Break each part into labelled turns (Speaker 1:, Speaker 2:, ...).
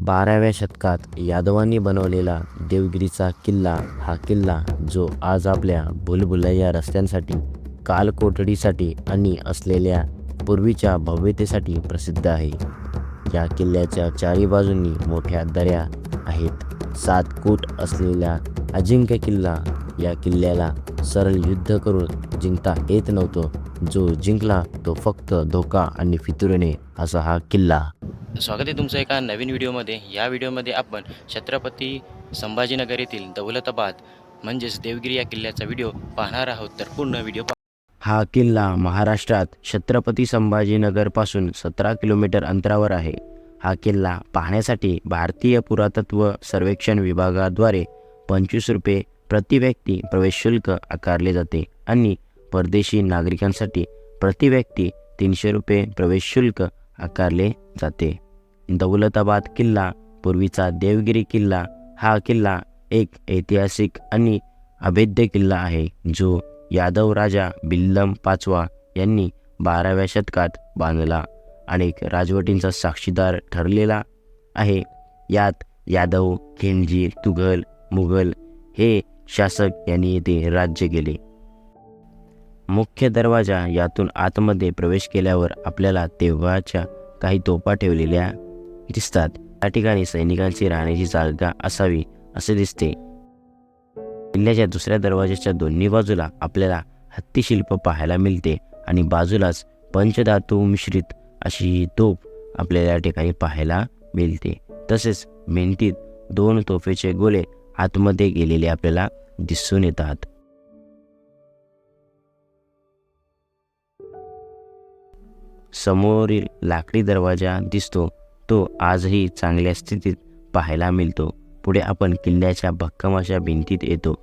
Speaker 1: बाराव्या शतकात यादवांनी बनवलेला देवगिरीचा किल्ला हा किल्ला जो आज आपल्या भुलभुलैया रस्त्यांसाठी कालकोठडीसाठी आणि असलेल्या पूर्वीच्या भव्यतेसाठी प्रसिद्ध आहे. या किल्ल्याच्या चारी बाजूंनी मोठ्या दऱ्या आहेत. सात कूट असलेला अजिंक्य किल्ला या किल्ल्याला सरळ युद्ध करून जिंकता येत नव्हतं. जो जिंकला तो फक्त धोका आणि फितुरीने असा हा किल्ला.
Speaker 2: स्वागत आहे तुमचं एका नवीन व्हिडिओमध्ये. या व्हिडिओमध्ये आपण छत्रपती संभाजीनगर येथील दौलताबाद म्हणजेच देवगिरी या किल्ल्याचा व्हिडिओ पाहणार आहोत. तर पूर्ण व्हिडिओ
Speaker 1: हा किल्ला महाराष्ट्रात छत्रपती संभाजीनगरपासून सतरा किलोमीटर अंतरावर आहे. हा किल्ला पाहण्यासाठी भारतीय पुरातत्व सर्वेक्षण विभागाद्वारे पंचवीस रुपये प्रति व्यक्ती प्रवेश शुल्क आकारले जाते आणि परदेशी नागरिकांसाठी प्रति व्यक्ती तीनशे रुपये प्रवेश शुल्क आकारले जाते. दौलताबाद किल्ला पूर्वीचा देवगिरी किल्ला हा किल्ला एक ऐतिहासिक आणि अभेद्य किल्ला आहे जो यादव राजा बिल्लम पाचवा यांनी बाराव्या शतकात बांधला अनेक राजवटींचा साक्षीदार ठरलेला आहे. यात यादव खिलजी तुघल मुघल हे शासक यांनी येथे राज्य केले. मुख्य दरवाजा यातून आतमध्ये प्रवेश केल्यावर आपल्याला तेव्हाच्या काही तोफा ठेवलेल्या दिसतात. या ठिकाणी सैनिकांची राहण्याची जागा असावी असे दिसते. किल्ल्याच्या दुसऱ्या दरवाजाच्या दोन्ही बाजूला आपल्याला हत्तीशिल्प पाहायला मिळते आणि बाजूलाच पंचधातू मिश्रित अशी तोफ आपल्याला या ठिकाणी पाहायला मिळते. तसेच भिंतीत दोन तोफेचे गोले आतमध्ये गेलेले आपल्याला दिसून येतात. समोरील लाकडी दरवाजा दिसतो तो आजही चांगल्या स्थितीत पाहायला मिळतो. पुढे आपण किल्ल्याच्या भक्कम अशा भिंतीत येतो.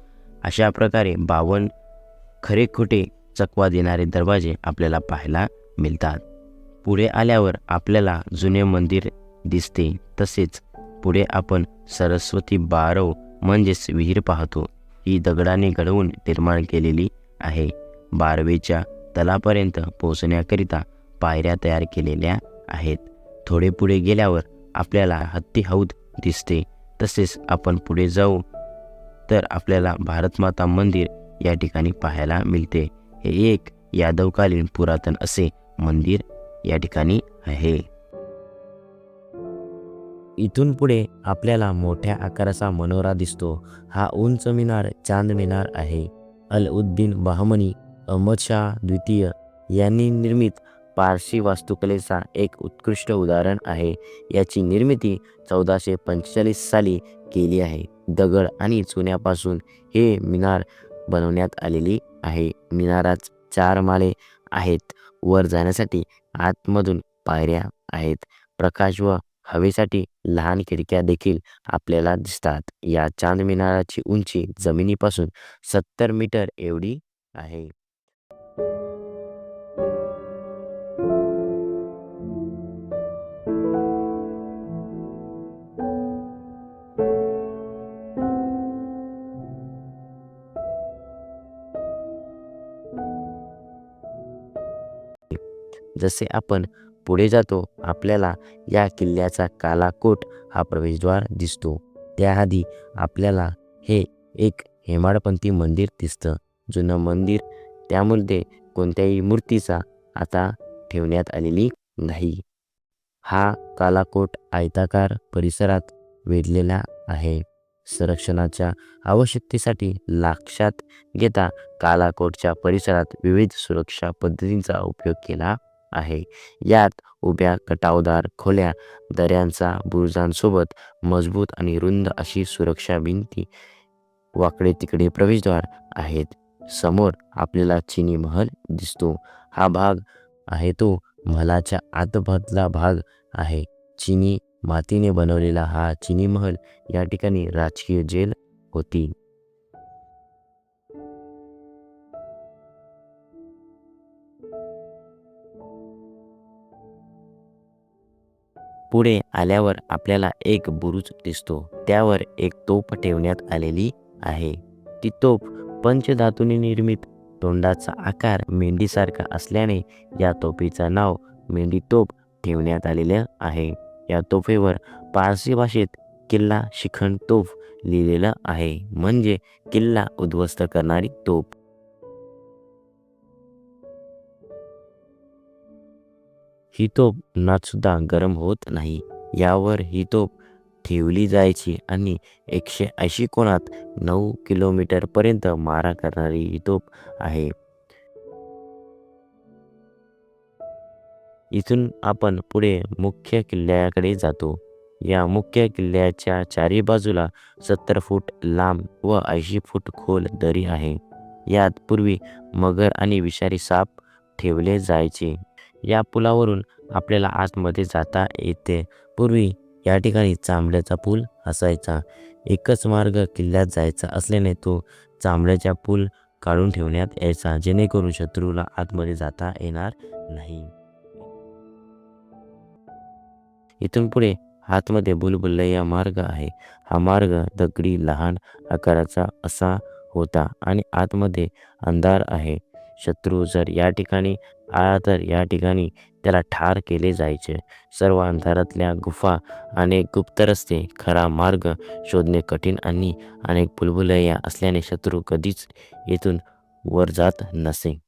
Speaker 1: अशा प्रकारे बावन खरे खोटे चकवा देणारे दरवाजे आपल्याला पाहायला मिळतात. पुढे आल्यावर आपल्याला जुने मंदिर दिसते तसेच पुढे आपण सरस्वती बारव म्हणजेच विहीर पाहतो. ही दगडाने घडवून निर्माण केलेली आहे. बारवेच्या तलापर्यंत पोहोचण्याकरिता पायऱ्या तयार केलेल्या आहेत. थोडे पुढे गेल्यावर आपल्याला हत्ती हौद दिसते. तसेच आपण पुढे जाऊ तर आपल्याला भारतमाता मंदिर या ठिकाणी पाहायला मिळते. हे एक यादवकालीन पुरातन असे मंदिर या ठिकाणी आहे. इथून पुढे आपल्याला मोठ्या आकाराचा मनोरा दिसतो. हा उंच मिनार चांद मिनार आहे. अल उद्दीन बहमनी अहमद शाह द्वितीय यांनी निर्मित पारसी वास्तुकलेचा एक उत्कृष्ट उदाहरण आहे. याची निर्मिती चौदाशे पंचेचाळीस साली केली आहे. दगड आणि चुन्यापासून हे मिनार बनवण्यात आलेली आहे. मिनारात चार माळे आहेत. वर जाण्यासाठी आतमधून पायऱ्या आहेत. प्रकाश व हवेसाठी लहान खिडक्या देखील आपल्याला दिसतात. या चांद मिनाराची उंची जमिनीपासून सत्तर मीटर एवढी आहे. जसे आपण पुढे जातो आपल्याला या किल्ल्याचा कालाकोट हा प्रवेशद्वार दिसतो. त्याआधी आपल्याला हे एक हेमाडपंथी मंदिर दिसतं. जुनं मंदिर त्यामध्ये कोणत्याही मूर्तीचा आता ठेवण्यात आलेली नाही. हा कालाकोट आयताकार परिसरात वेढलेला आहे. संरक्षणाच्या आवश्यकतेसाठी लक्षात घेता कालाकोटच्या परिसरात विविध सुरक्षा पद्धतींचा उपयोग केला आहे. यात उभ्या कटावदार खोल्या दऱ्यांचा बुरुजांसोबत मजबूत आणि रुंद अशी सुरक्षा भिंती वाकडे तिकडे प्रवेशद्वार आहेत. समोर आपल्याला चिनी महल दिसतो. हा भाग आहे तो महलाच्या आतमधला भाग आहे. चिनी मातीने बनवलेला हा चिनी महल या ठिकाणी राजकीय जेल होती. पुढे आल्यावर आपल्याला एक बुरुज दिसतो. त्यावर एक तोफ ठेवण्यात आलेली आहे. ती तोफ पंचधातूने निर्मित. तोंडाचा आकार मेंढीसारखा असल्याने या तोफीचं नाव मेंढी तोफ ठेवण्यात आलेलं आहे. या तोफेवर पारसी भाषेत किल्ला शिखण तोफ लिहिलेलं आहे. म्हणजे किल्ला उद्ध्वस्त करणारी तोफ. ही तोफ नाचसुद्धा गरम होत नाही. यावर ही तोफ ठेवली जायची आणि एकशे ऐंशी कोणात नऊ किलोमीटरपर्यंत मारा करणारी ही तोफ आहे. इथून आपण पुढे मुख्य किल्ल्याकडे जातो. या मुख्य किल्ल्याच्या चारी बाजूला सत्तर फूट लांब व ऐंशी फूट खोल दरी आहे. यात पूर्वी मगर आणि विषारी साप ठेवले जायचे. या पुलावरून आपल्याला आतमध्ये जाता येते. पूर्वी या ठिकाणी चांबड्याचा पूल असायचा. एकच मार्ग किल्ल्यात जायचा असल्याने तो चांबड्याचा पूल काढून ठेवण्यात यायचा जेणेकरून शत्रूला आतमध्ये जाता येणार नाही. इथून पुढे आतमध्ये बुलबुल्लैया मार्ग आहे. हा मार्ग दगडी लहान आकाराचा असा होता आणि आतमध्ये अंधार आहे. शत्रू जर या ठिकाणी आला तर या ठिकाणी त्याला ठार केले जायचे. सर्व अंधारातल्या गुफा अनेक गुप्त रस्ते खरा मार्ग शोधणे कठीण आणि अनेक बुलबुलया असल्याने शत्रू कधीच येथून वर जात नसे.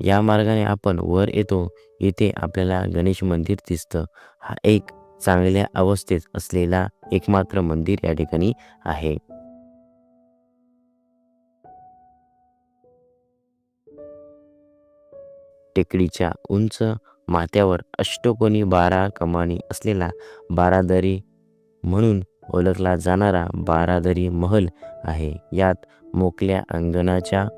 Speaker 1: या मार्गाने आपण वर येतो इथे आपल्याला गणेश मंदिर दिसतं. हा एक चांगल्या अवस्थेत असलेला एकमात्र मंदिर या ठिकाणी आहे. टेकडीच्या उंच माथ्यावर अष्टकोनी बारा कमानी असलेला बारादरी म्हणून ओळखला जाणारा बारादरी महल आहे. यात मोकल्या अंगणाच्या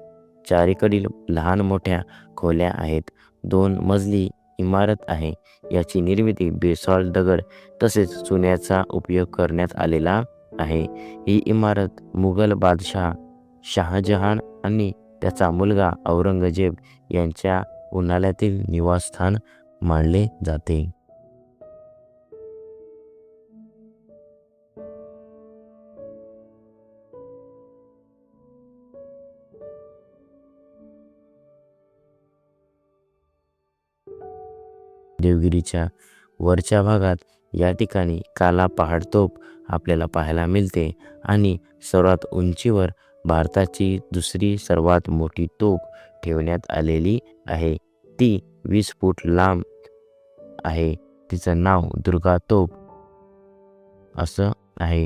Speaker 1: चारीकडील लहान मोठ्या खोल्या आहेत. दोन मजली इमारत आहे. याची निर्मिती बेसॉल्ट दगड तसेच चुन्याचा उपयोग करण्यात आलेला आहे. ही इमारत मुघल बादशाह शहाजहान आणि त्याचा मुलगा औरंगजेब यांच्या उन्हाळ्यातील निवासस्थान मानले जाते. देवगिरीच्या वरच्या भागात या ठिकाणी काला पहाडतोप आपल्याला पाहायला मिळते आणि सर्वात उंचीवर भारताची दुसरी सर्वात मोठी तोप ठेवण्यात आलेली आहे. ती वीस फूट लांब आहे. तिचं नाव दुर्गा तोप असं आहे.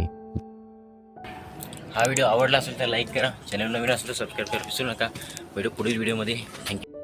Speaker 2: हा व्हिडिओ आवडला असेल तर लाईक करा. चॅनल नवीन असेल तर सबस्क्राईब करा विसरू नका. व्हिडिओ पुढील व्हिडिओमध्ये. थँक्यू.